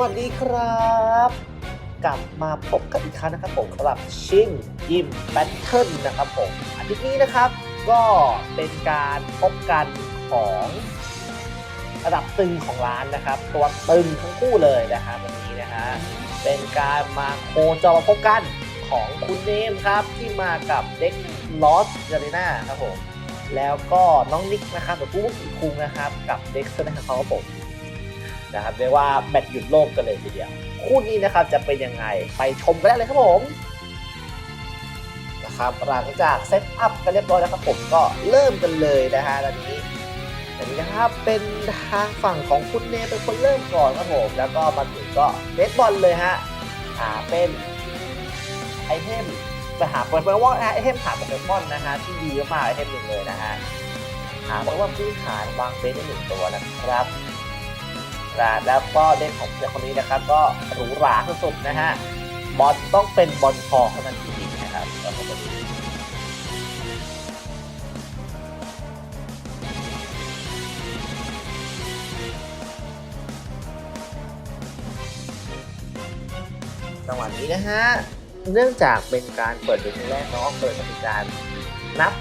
วัสดีครับ กลับมาพบกันอีกครั้งนะครับผมสำหรับชินยิมแบทเทิลนะครับผมอาทิตย์นี้นะครับ ก็เป็นการพบกันของระดับตึงของร้านนะครับ ตัวตึงทั้งคู่เลยนะครับวันนี้นะฮะเป็นการมาโคจรมาพบกันของคุณเนมครับที่มากับเด็กลอสเจเรน่าครับผมแล้วก็น้องนิกนะครับหรือผู้อีกคุงนะครับ กับเด็กเซนนะครับผม นะครับเรียกว่าแมตช์หยุดโลกกันเลยทีเดียว คู่นี้นะครับจะเป็นยังไงไปชมกันได้เลยครับผมนะครับหลังจากเซตอัพกันเรียบร้อยแล้วครับผมก็เริ่มกันเลยนะฮะตอนนี้อันนี้นะครับเป็นทางฝั่งของคุณเนเป็นคนเริ่มก่อนครับผมแล้วก็มาถึงก็เดดบอลเลยฮะหาเป็นไอเทมไปหาโปเกมอนไอเทมหาโปเกมอนนะฮะที่ดีมากๆไอเทมหนึ่งเลยนะฮะหาโปเกมอนพื้นฐานวางเฟซได้หนึ่งตัวนะครับ นะแล้วก็เด็กของเด็กคนนี้นะครับ ก็หรูหราสุดๆนะฮะบอลต้องเป็นบอลทองเท่านั้นจริงๆนะครับแล้วก็ตัวนี้จังหวะนี้นะฮะ เนื่องจากเป็นการเปิดเดือนแรกเนาะเปิดปฏิการนับ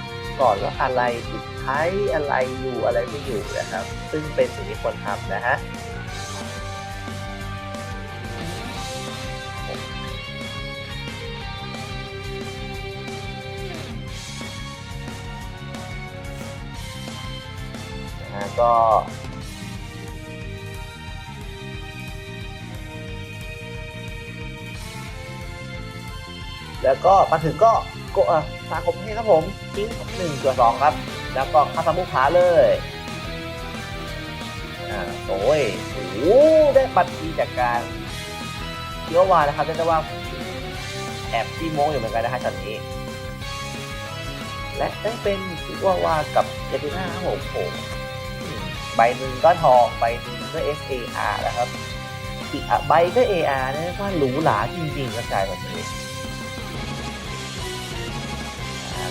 ก่อนว่าอะไรติดท้ายอะไรอยู่อะไรไม่อยู่นะครับ ซึ่งเป็นสิ่งที่ควรทำนะฮะ ก็แล้วก็มาถึงก็โกเอ่อสาผมให้ครับผมทิ้งหนึ่งตัวสองครับ แล้วก็คาซามุขาเลยอ่าโอ้ยโอ้ได้บัตรดีจากการเที่ยววานะครับเรียกได้ว่าแอบที่โม้อยู่เหมือนกันนะฮะช็อตนี้ และได้เป็นซิวาวากับเจติน่าครับผมโอ้โหอืม ใบหนึ่งก็ทองใบหนึ่งก็ SAR นะครับ อีกใบก็ AR นะว่าหรูหราจริงๆกระจายแบบนี้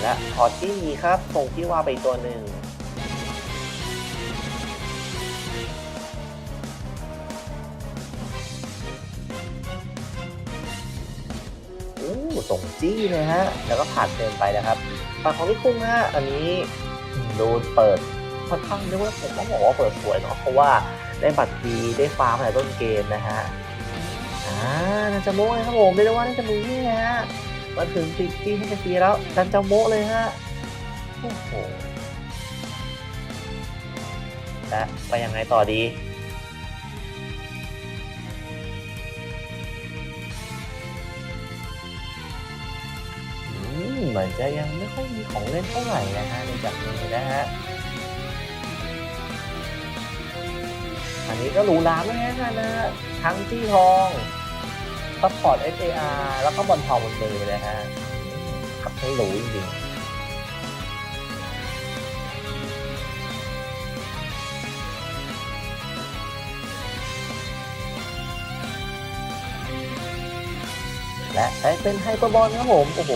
และพอที่มีครับส่งที่ว่าไปตัวหนึ่งอู้ส่งจี้เลยฮะ แล้วก็ผ่านเติมไปนะครับฝั่งของนิคุงฮะ อันนี้โดนเปิด ค่อนข้างเรียกว่าผมต้องบอกว่าเปิดสวยเนาะเพราะว่าได้บัตรดีได้ฟาร์มในต้นเกมนะฮะอ่านันจาโมะเลยครับผมเรียกได้ว่าน่าจะมือนี่นะฮะมาถึงติดที่ให้จะฟีแล้วนันจาโมะเลยฮะโอ้โหและไปยังไงต่อดีเหมือนจะยังไม่ค่อยมีของเล่นเท่าไหร่นะฮะในจากมือนะฮะ อันนี้ก็หรูหราไม่แพ้กันนะทั้งที่ทองซัพพอร์ต FAR แล้วก็บอลทองบนมือนะฮะขับให้หรูจริงและใช้เป็นไฮเปอร์บอลครับผม โอ้โห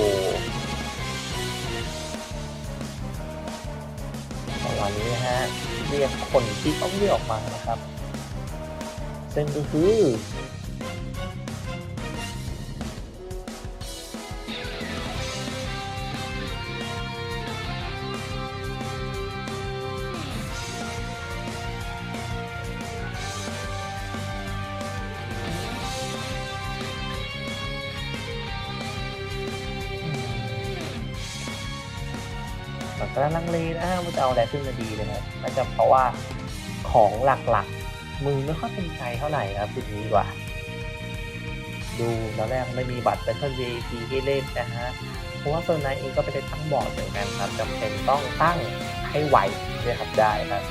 จังหวนี้นะฮะ เรียกคนที่ต้องเรียกออกมานะครับ ซึ่งก็คือมันก็ลังเลนะว่าจะเอาอะไรขึ้นมาดีเลยครับน่าจะเพราะว่าของหลักๆ มือไม่ค่อยเป็นใจเท่าไหร่ครับจุดนี้กว่าดูตอนแรกไม่มีบัตรเป็นเพื่อน VIP ให้เล่นนะฮะ เพราะว่าโซนไนเองก็ไปได้ทั้งบอร์ดเหมือนกันครับจำเป็นต้องตั้งให้ไวด้วยครับได้ครับ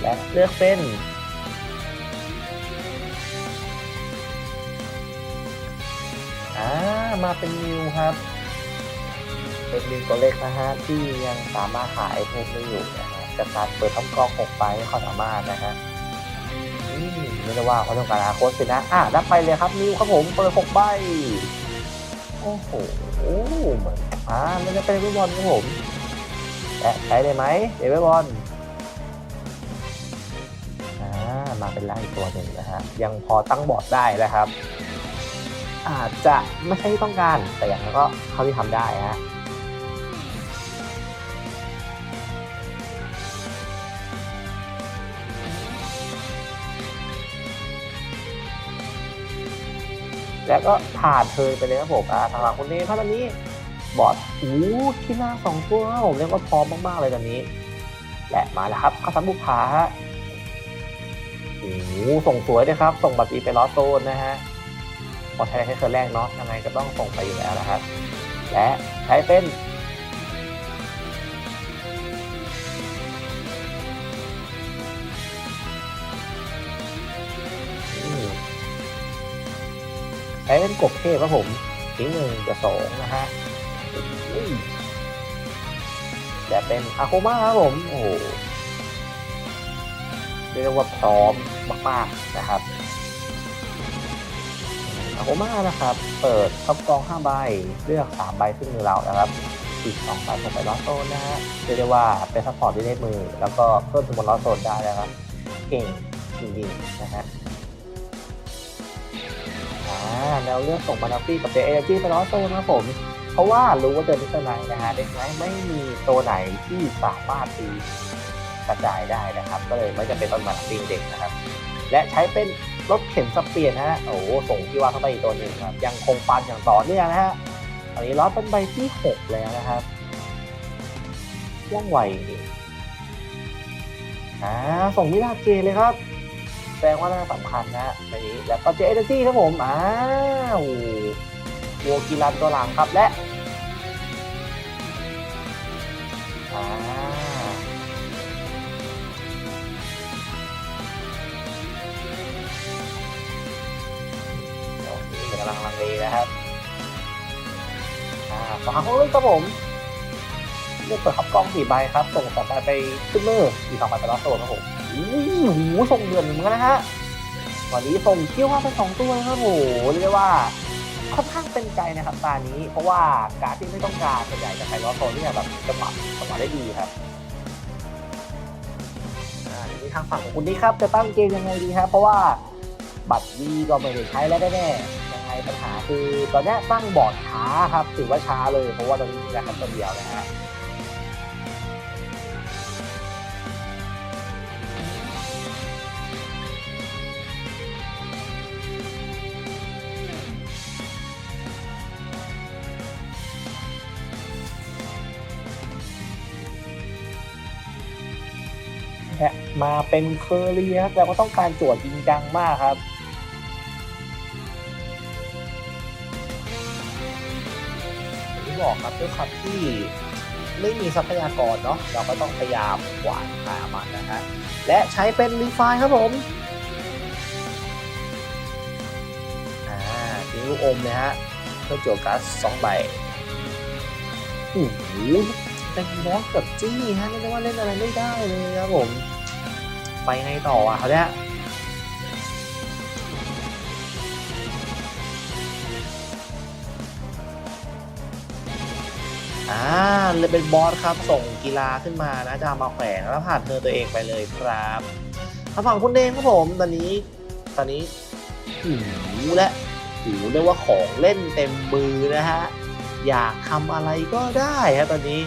และเลือกเป็นอ่ามาเป็นนิวครับ เป็นนิวตัวเล็กนะฮะที่ยังสามารถหาไอเทมได้อยู่นะฮะ จะการเปิดท้องกล้องหกไปเขาสามารถนะฮะไม่ได้ว่าเขาต้องการอนาคตสินะอะรับไปเลยครับนิวครับผมเปิดหกใบโอ้โหเหมือนอ่าไม่ได้เป็นเวบอลครับผมและใช้ได้ไหมเดวิดบอลอะมาเป็นแรกอีกตัวหนึ่งนะฮะยังพอตั้งบอร์ดได้นะครับ อาจจะไม่ใช่ต้องการแต่อย่างนั้นก็เขาที่ทำได้ฮะ แล้วก็ผ่านเธอไปเลยครับผมอ่าทางหลังคนนี้ครับตอนนี้บอสอู้ที่หน้าสองตัวผมเรียกว่าพร้อมมากๆเลยตอนนี้ และมาแล้วครับข้าสันบุพาฮะโอ้โหส่งสวยนะครับ ส่งบัตรีไปลอสโซนนะฮะพอใช้แค่เคอแรกเนาะยังไงก็ต้องส่งไปอยู่แล้วนะครับ และใช้เป็น ใช้เป็นกบเทพครับผมทิ้งหนึ่งจะสองนะฮะอุ้ยแต่เป็นอาโคมาครับผม โอ้โหเรียกว่าพร้อมมากๆนะครับอาโคมานะครับ เปิดท็อปกอง5ใบ เลือก3ใบขึ้นมือเรานะครับอีก2ใบส่งไปลอสโซนนะฮะเรียกได้ว่าเป็นซัพพอร์ตที่ได้มือ แล้วก็เพิ่มจำนวนลอสโซนได้นะครับ เก่งจริงๆนะฮะ แล้วเลือกส่งมานาฟี่กับเจเอจีไปลอโซนนะผม เพราะว่ารู้ว่าเจอมิสเตอร์ไนนะฮะเด็กไนท์ไม่มีตัวไหนที่สามารถตีกระจายได้นะครับ ก็เลยไม่จำเป็นต้องมาตีเด็กนะครับ และใช้เป็นรถเข็นสเปียนนะฮะ โอ้ส่งที่ว่าเข้าไปอีกตัวหนึ่งครับ ยังคงฟันอย่างต่อเนื่องนะฮะตอนนี้ล้อเป็นใบที่6แล้วนะครับว่องไวอ่าส่งมิลาเกเลยครับ แสดงว่าน่าสำคัญนะฮะในนี้แล้วก็เจเอเนจีครับผมอ้าววัวกิรันตัวหลังครับและอ่าโอกำลังลังเลนะครับอ่าสองครั้งเล่นครับผมเลือกเปิดขับกล้องสี่ใบครับ ส่งสองใบไปขึ้นมืออีกสองใบไปรับโซนครับผม หูส่งเดือนเหมือนกันนะฮะวันนี้ส่งเที่ยวว่าไปสองตัวนะครับโอ้โหเรียกได้ว่าค่อนข้างเป็นใจนะครับตานี้ เพราะว่าการที่ไม่ต้องการส่วนใหญ่จะใส่ล้อโซนที่แบบจังหวะจังหวะได้ดีครับทีนี้ทางฝั่งของคุณนี่ครับจะตั้งเกมยังไงดีครับเพราะว่าบัตรวีก็ไม่ได้ใช้แล้วแน่ๆยังไงปัญหาคือตอนนี้ตั้งบอร์ดช้าครับถือว่าช้าเลยเพราะว่าตอนนี้มีแค่คนตัวเดียวนะฮะ มาเป็นเคอรี่ครับแล้วก็ต้องการโจทย์จริงจังมากครับอย่างที่บอกครับด้วยความที่ไม่มีทรัพยากรเนาะเราก็ต้องพยายามกวาดหามันนะฮะและใช้เป็นรีไฟครับผมอ่าทิ้งลูกอมนะฮะเพื่อโจทย์การ์ดสองใบโอ้โหเป็นน้องกับจี้ฮะเรียกได้ว่าเล่นอะไรไม่ได้เลยครับผม ไปไงต่ออะเขาเนี่ยอ่าเลยเป็นบอสครับส่งกีฬาขึ้นมานะจะมาแขวนแล้วผ่านเธอตัวเองไปเลยครับทางฝั่งคุณเดงครับผมตอนนี้ ตอนนี้หูและหูเรียกว่าของเล่นเต็มมือนะฮะอยากทำอะไรก็ได้ฮะตอนนี้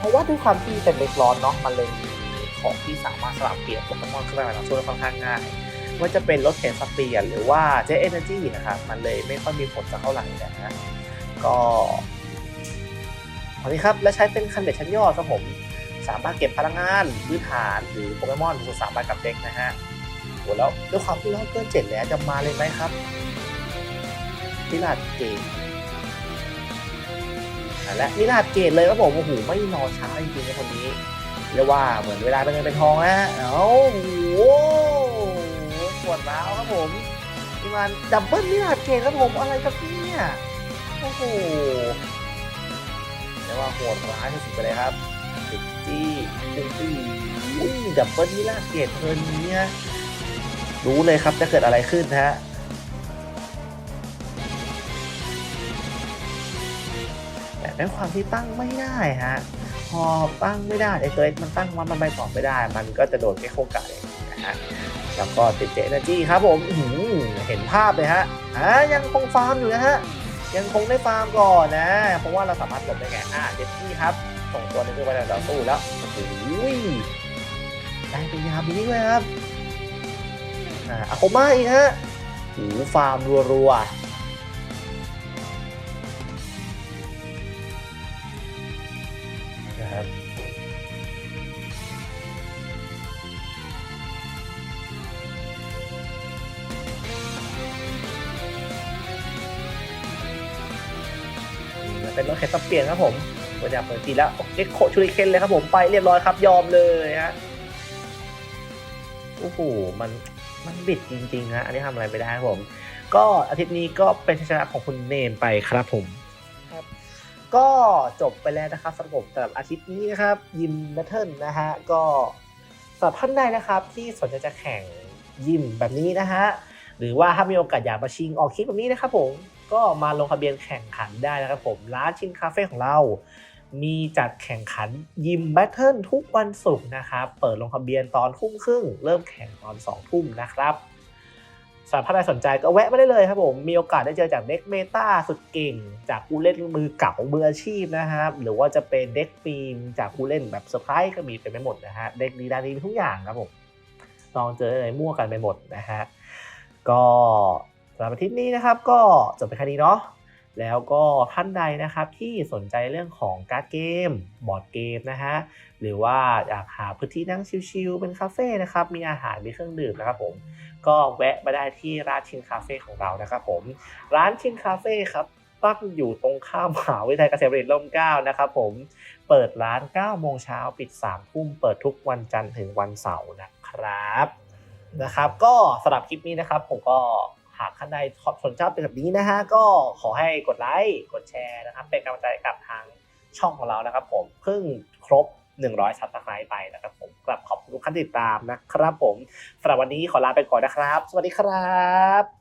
เพราะว่าด้วยความที่เป็นเบกร้อนเนาะมันเลยมีของที่สามารถสลับเปลี่ยนโปเกมอนขึ้นมาในช่วงค่อนข้างง่ายว่าจะเป็นรถเข็นสเปียนหรือว่าเจเอเนจีนะครับมันเลยไม่ค่อยมีผลสักเท่าไหร่นะฮะก็อันนี้ครับและใช้เป็นคันเบ็ดชั้นยอดครับผมสามารถเก็บพลังงานพื้นฐานหรือโปเกมอนสูสามใบกับเด็กนะฮะโหแล้วด้วยความที่เราเกินเจ็ดแล้วจะมาเลยไหมครับพิลาดเกต และนี่รหัสเกตเลยครับผมโอ้โหไม่รอช้าจริงๆนะคนนี้เรียกว่าเหมือนเวลาเป็นเงินเป็นทองนะเอ้าโอ้โหปวดร้าวครับผมนี่มันดับเบิลนี่รหัสเกตครับผมอะไรครับเนี่ยโอ้โหเรียกว่าโหดร้ายสุดไปเลยครับติดจี้ติดจี้ดับเบิลนี่รหัสเกตเทินนี้ฮะรู้เลยครับจะเกิดอะไรขึ้นฮะ ด้วยความที่ตั้งไม่ได้ฮะพอตั้งไม่ได้ไอ้ตัวเล็กมันตั้งมันมันไปต่อไม่ได้ มันก็จะโดนแค่โครงไก่นะฮะแล้วก็เจเจเนจี้ครับผมหือเห็นภาพเลยฮะอ่ายังคงฟาร์มอยู่นะฮะยังคงได้ฟาร์มก่อนนะ เพราะว่าเราสามารถหลบได้ไงอ่าเจจี้ครับ ส่งตัวนึงขึ้ไปในต่อสู้แล้วโอ้โหได้เป็นยาบีด้วยครับอ่าอาโคมาอีกฮะหูฟาร์มรัวๆ เป็นรถแคสเปลี่ยนครับผมตัวอย่างเปิดทีแล้วเอ็กโคชูริเคนเลยครับผมไปเรียบร้อยครับยอมเลยฮะโอ้โหมันมันบิดจริงๆฮะอันนี้ทำอะไรไม่ได้ครับผม ก็อาทิตย์นี้ก็เป็นชัยชนะของคุณเนมไปครับผมครับ ก็จบไปแล้วนะครับสำหรับผมสำหรับอาทิตย์นี้นะครับยิมแบทเทิลนะฮะก็สำหรับท่านใดนะครับที่สนใจจะแข่งยิมแบบนี้นะฮะหรือว่าถ้ามีโอกาสอยากมาชิงออกคลิปแบบนี้นะครับผม ก็มาลงทะเบียนแข่งขันได้นะครับผมร้านชินคาเฟ่ของเรา มีจัดแข่งขันยิมแบทเทิลทุกวันศุกร์นะครับ เปิดลงทะเบียนตอนทุ่มครึ่ง เริ่มแข่งตอน2ทุ่มนะครับสำหรับท่านใดสนใจก็แวะมาได้เลยครับผม มีโอกาสได้เจอจากเด็กเมตาสุดเก่ง จากผู้เล่นมือเก่ามืออาชีพนะครับ หรือว่าจะเป็นเด็กฟิล์มจากผู้เล่นแบบเซอร์ไพรส์ก็มีเต็มไปหมดนะฮะ เด็กดีด้านี้ทุกอย่างครับผมลองเจออะไรมั่วกันไปหมดนะฮะ ก็ำหรับอาทิตย์นี้นะครับก็จบไปแค่นี้เนาะแล้วก็ท่านใดนะครับที่สนใจเรื่องของการ์ดเกม บอร์ดเกมนะฮะหรือว่าอยากหาพื้นที่นั่งชิลๆเป็นคาเฟ่นะครับมีอาหารมีเครื่องดื่มนะครับผมก็แวะมาได้ที่ร้านชินคาเฟ่ของเรานะครับผมร้านชินคาเฟ่ครับตั้งอยู่ตรงข้ามมหาวิทยาลัยเกษตรศาสตร์ร่มเกล้านะครับผมเปิดร้าน 9 โมงเช้าปิด 3 ทุ่มเปิดทุกวันจันทร์ถึงวันเสาร์นะครับนะครับ ก็สำหรับคลิปนี้นะครับผมก็ หากท่านใดสนใจเป็นแบบนี้นะฮะก็ขอให้กดไลค์กดแชร์นะครับ เป็นกำลังใจกับทางช่องของเรานะครับ ผมเพิ่งครบ 100ซับสไครต์ไปนะครับ ผมกลับขอบคุณทุกท่านติดตามนะครับ ผมสำหรับวันนี้ขอลาไปก่อนนะครับ สวัสดีครับ